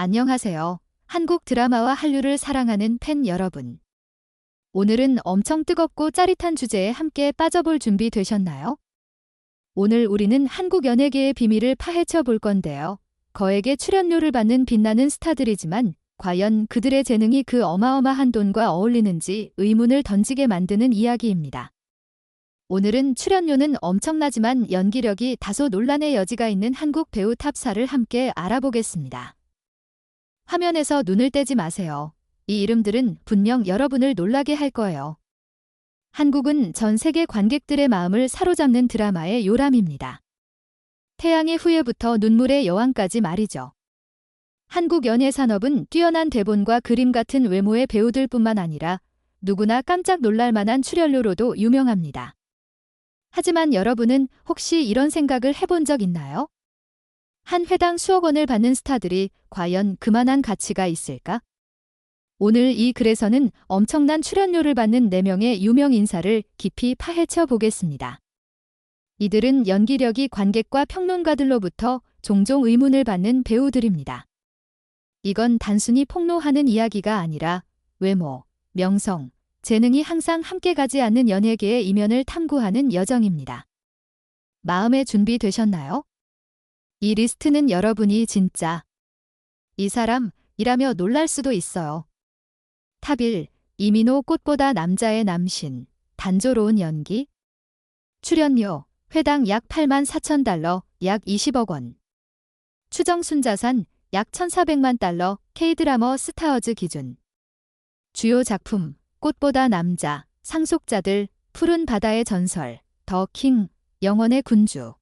안녕하세요. 한국 드라마와 한류를 사랑하는 팬 여러분. 오늘은 엄청 뜨겁고 짜릿한 주제에 함께 빠져볼 준비 되셨나요? 오늘 우리는 한국 연예계의 비밀을 파헤쳐 볼 건데요. 거액의 출연료를 받는 빛나는 스타들이지만 과연 그들의 재능이 그 어마어마한 돈과 어울리는지 의문을 던지게 만드는 이야기입니다. 오늘은 출연료는 엄청나지만 연기력이 다소 논란의 여지가 있는 한국 배우 탑사를 함께 알아보겠습니다. 화면에서 눈을 떼지 마세요. 이 이름들은 분명 여러분을 놀라게 할 거예요. 한국은 전 세계 관객들의 마음을 사로잡는 드라마의 요람입니다. 태양의 후예부터 눈물의 여왕까지 말이죠. 한국 연예 산업은 뛰어난 대본과 그림 같은 외모의 배우들뿐만 아니라 누구나 깜짝 놀랄 만한 출연료로도 유명합니다. 하지만 여러분은 혹시 이런 생각을 해본 적 있나요? 한 회당 수억 원을 받는 스타들이 과연 그만한 가치가 있을까? 오늘 이 글에서는 엄청난 출연료를 받는 4명의 유명 인사를 깊이 파헤쳐 보겠습니다. 이들은 연기력이 관객과 평론가들로부터 종종 의문을 받는 배우들입니다. 이건 단순히 폭로하는 이야기가 아니라 외모, 명성, 재능이 항상 함께 가지 않는 연예계의 이면을 탐구하는 여정입니다. 마음의 준비 되셨나요? 이 리스트는 여러분이 진짜 이 사람이라며 놀랄 수도 있어요. 탑 1 이민호 꽃보다 남자의 남신 단조로운 연기. 출연료 회당 약 8만 4천 달러 약 20억 원. 추정순 자산 약 1,400만 달러 K드라머 스타워즈 기준. 주요 작품 꽃보다 남자 상속자들 푸른 바다의 전설 더 킹 영원의 군주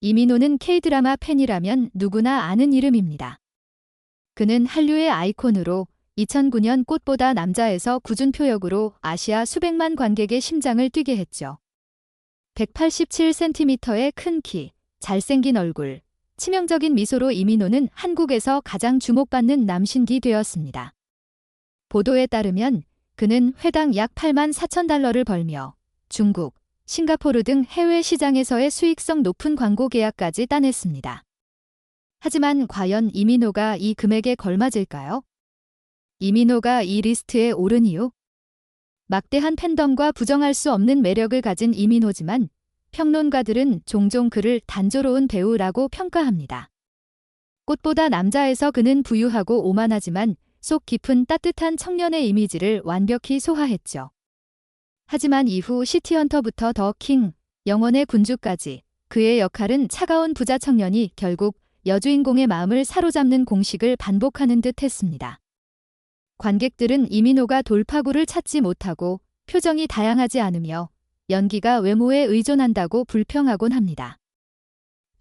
이민호는 K드라마 팬이라면 누구나 아는 이름입니다. 그는 한류의 아이콘으로 2009년 꽃보다 남자에서 구준표 역으로 아시아 수백만 관객의 심장을 뛰게 했죠. 187cm의 큰 키, 잘생긴 얼굴, 치명적인 미소로 이민호는 한국에서 가장 주목받는 남신기 되었습니다. 보도에 따르면 그는 회당 약 8만 4천 달러를 벌며 중국, 싱가포르 등 해외 시장에서의 수익성 높은 광고 계약까지 따냈습니다. 하지만 과연 이민호가 이 금액에 걸맞을까요? 이민호가 이 리스트에 오른 이유? 막대한 팬덤과 부정할 수 없는 매력을 가진 이민호지만 평론가들은 종종 그를 단조로운 배우라고 평가합니다. 꽃보다 남자에서 그는 부유하고 오만하지만 속 깊은 따뜻한 청년의 이미지를 완벽히 소화했죠. 하지만 이후 시티헌터부터 더 킹, 영원의 군주까지 그의 역할은 차가운 부자 청년이 결국 여주인공의 마음을 사로잡는 공식을 반복하는 듯 했습니다. 관객들은 이민호가 돌파구를 찾지 못하고 표정이 다양하지 않으며 연기가 외모에 의존한다고 불평하곤 합니다.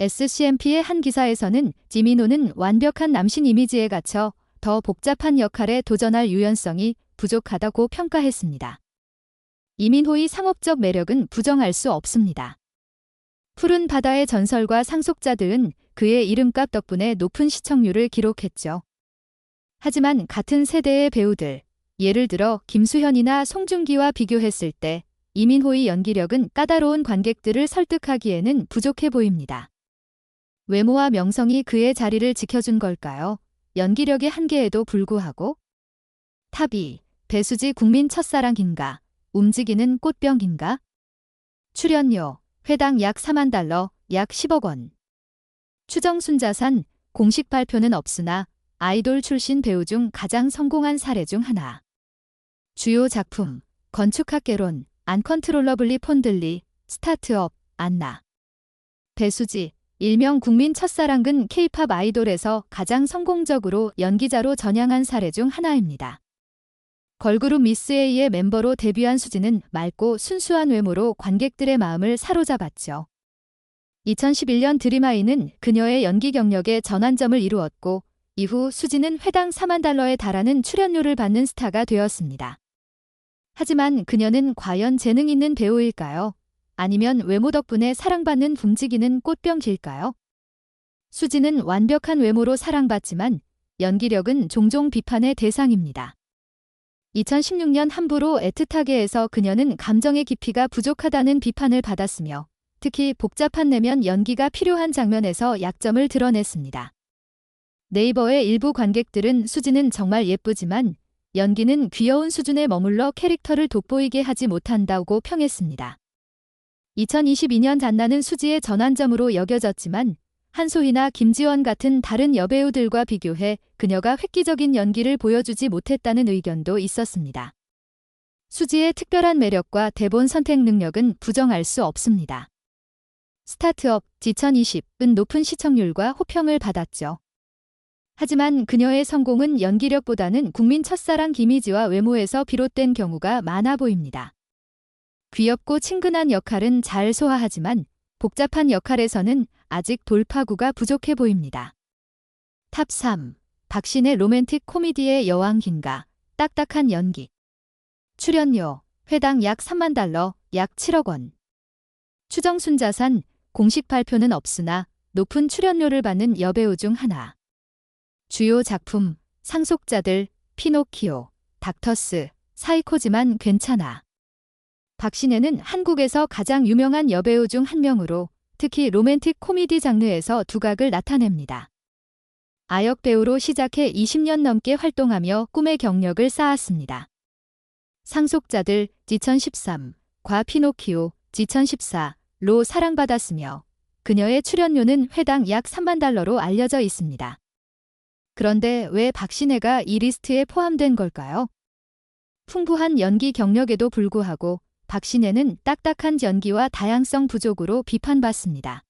SCMP의 한 기사에서는 지민호는 완벽한 남신 이미지에 갇혀 더 복잡한 역할에 도전할 유연성이 부족하다고 평가했습니다. 이민호의 상업적 매력은 부정할 수 없습니다. 푸른 바다의 전설과 상속자들은 그의 이름값 덕분에 높은 시청률을 기록했죠. 하지만 같은 세대의 배우들, 예를 들어 김수현이나 송중기와 비교했을 때 이민호의 연기력은 까다로운 관객들을 설득하기에는 부족해 보입니다. 외모와 명성이 그의 자리를 지켜준 걸까요? 연기력의 한계에도 불구하고? 탑2 배수지 국민 첫사랑인가? 움직이는 꽃병인가? 출연료, 회당 약 4만 달러, 약 10억 원. 추정순 자산, 공식 발표는 없으나 아이돌 출신 배우 중 가장 성공한 사례 중 하나. 주요 작품, 건축학개론, 안컨트롤러블리 폰들리, 스타트업, 안나. 배수지, 일명 국민 첫사랑은 케이팝 아이돌에서 가장 성공적으로 연기자로 전향한 사례 중 하나입니다. 걸그룹 미스 A의 멤버로 데뷔한 수지는 맑고 순수한 외모로 관객들의 마음을 사로잡았죠. 2011년 드림아이는 그녀의 연기 경력에 전환점을 이루었고 이후 수지는 회당 4만 달러에 달하는 출연료를 받는 스타가 되었습니다. 하지만 그녀는 과연 재능 있는 배우일까요? 아니면 외모 덕분에 사랑받는 움직이는 꽃병일까요? 수지는 완벽한 외모로 사랑받지만 연기력은 종종 비판의 대상입니다. 2016년 함부로 애틋하게에서 그녀는 감정의 깊이가 부족하다는 비판을 받았으며 특히 복잡한 내면 연기가 필요한 장면에서 약점을 드러냈습니다. 네이버의 일부 관객들은 수지는 정말 예쁘지만 연기는 귀여운 수준에 머물러 캐릭터를 돋보이게 하지 못한다고 평했습니다. 2022년 잔나는 수지의 전환점으로 여겨졌지만 한소희나 김지원 같은 다른 여배우들과 비교해 그녀가 획기적인 연기를 보여주지 못했다는 의견도 있었습니다. 수지의 특별한 매력과 대본 선택 능력은 부정할 수 없습니다. 스타트업 2020은 높은 시청률과 호평을 받았죠. 하지만 그녀의 성공은 연기력보다는 국민 첫사랑 김희지와 외모에서 비롯된 경우가 많아 보입니다. 귀엽고 친근한 역할은 잘 소화하지만 복잡한 역할에서는 아직 돌파구가 부족해 보입니다. 탑 3. 박신의 로맨틱 코미디의 여왕 긴가, 딱딱한 연기. 출연료, 회당 약 3만 달러, 약 7억 원. 추정순 자산, 공식 발표는 없으나 높은 출연료를 받는 여배우 중 하나. 주요 작품, 상속자들, 피노키오, 닥터스, 사이코지만 괜찮아. 박신혜는 한국에서 가장 유명한 여배우 중 한 명으로 특히 로맨틱 코미디 장르에서 두각을 나타냅니다. 아역 배우로 시작해 20년 넘게 활동하며 꿈의 경력을 쌓았습니다. 상속자들 2013, 과 피노키오 2014로 사랑받았으며 그녀의 출연료는 회당 약 3만 달러로 알려져 있습니다. 그런데 왜 박신혜가 이 리스트에 포함된 걸까요? 풍부한 연기 경력에도 불구하고 박신혜는 딱딱한 연기와 다양성 부족으로 비판받습니다.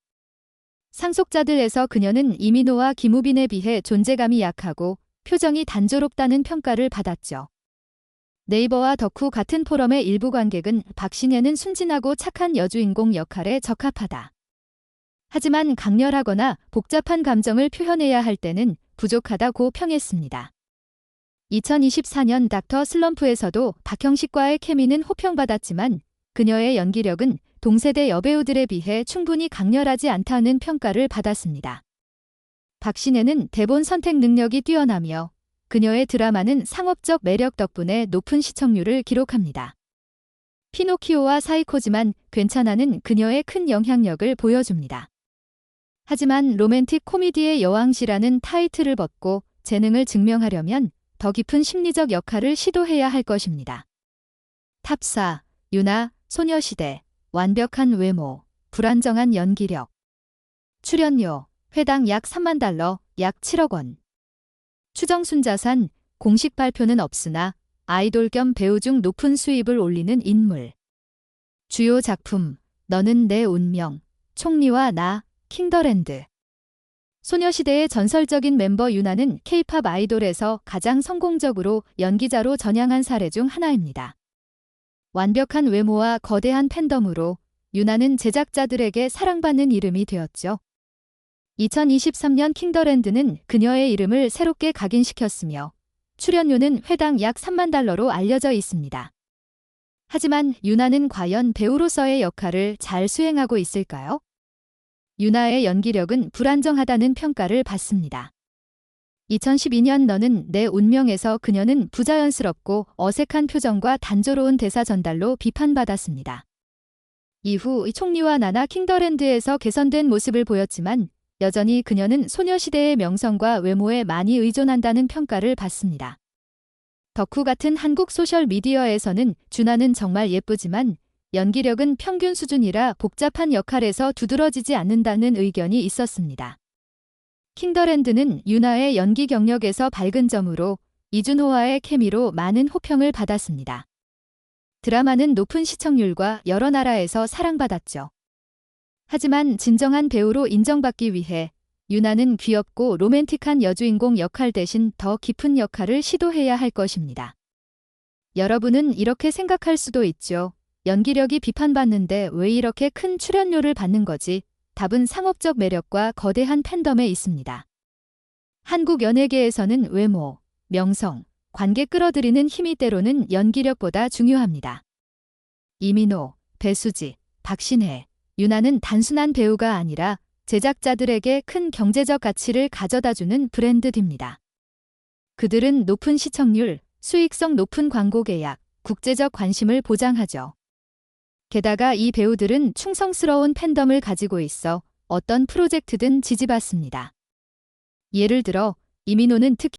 상속자들에서 그녀는 이민호와 김우빈에 비해 존재감이 약하고 표정이 단조롭다는 평가를 받았죠. 네이버와 덕후 같은 포럼의 일부 관객은 박신혜는 순진하고 착한 여주인공 역할에 적합하다. 하지만 강렬하거나 복잡한 감정을 표현해야 할 때는 부족하다고 평했습니다. 2024년 닥터 슬럼프에서도 박형식과의 케미는 호평받았지만 그녀의 연기력은 동세대 여배우들에 비해 충분히 강렬하지 않다는 평가를 받았습니다. 박신혜는 대본 선택 능력이 뛰어나며 그녀의 드라마는 상업적 매력 덕분에 높은 시청률을 기록합니다. 피노키오와 사이코지만 괜찮아는 그녀의 큰 영향력을 보여줍니다. 하지만 로맨틱 코미디의 여왕시라는 타이틀을 벗고 재능을 증명하려면 더 깊은 심리적 역할을 시도해야 할 것입니다. 탑4 유나 소녀시대 완벽한 외모 불안정한 연기력. 출연료 회당 약 3만 달러 약 7억 원. 추정순 자산 공식 발표는 없으나 아이돌 겸 배우 중 높은 수입을 올리는 인물. 주요 작품 너는 내 운명 총리와 나 킹더랜드 소녀시대의 전설적인 멤버 유나는 케이팝 아이돌에서 가장 성공적으로 연기자로 전향한 사례 중 하나입니다. 완벽한 외모와 거대한 팬덤으로 유나는 제작자들에게 사랑받는 이름이 되었죠. 2023년 킹더랜드는 그녀의 이름을 새롭게 각인시켰으며 출연료는 회당 약 3만 달러로 알려져 있습니다. 하지만 유나는 과연 배우로서의 역할을 잘 수행하고 있을까요? 유나의 연기력은 불안정하다는 평가를 받습니다. 2012년 너는 내 운명에서 그녀는 부자연스럽고 어색한 표정과 단조로운 대사 전달로 비판받았습니다. 이후 총리와 나나 킹더랜드에서 개선된 모습을 보였지만 여전히 그녀는 소녀시대의 명성과 외모에 많이 의존한다는 평가를 받습니다. 덕후 같은 한국 소셜미디어에서는 준하는 정말 예쁘지만 연기력은 평균 수준이라 복잡한 역할에서 두드러지지 않는다는 의견이 있었습니다. 킹더랜드는 유나의 연기 경력에서 밝은 점으로 이준호와의 케미로 많은 호평을 받았습니다. 드라마는 높은 시청률과 여러 나라에서 사랑받았죠. 하지만 진정한 배우로 인정받기 위해 유나는 귀엽고 로맨틱한 여주인공 역할 대신 더 깊은 역할을 시도해야 할 것입니다. 여러분은 이렇게 생각할 수도 있죠. 연기력이 비판받는데 왜 이렇게 큰 출연료를 받는 거지? 답은 상업적 매력과 거대한 팬덤에 있습니다. 한국 연예계에서는 외모, 명성, 관객 끌어들이는 힘이 때로는 연기력보다 중요합니다. 이민호, 배수지, 박신혜, 유나는 단순한 배우가 아니라 제작자들에게 큰 경제적 가치를 가져다주는 브랜드입니다. 그들은 높은 시청률, 수익성 높은 광고 계약, 국제적 관심을 보장하죠. 게다가 이 배우들은 충성스러운 팬덤을 가지고 있어 어떤 프로젝트든 지지받습니다. 예를 들어 이민호는 특히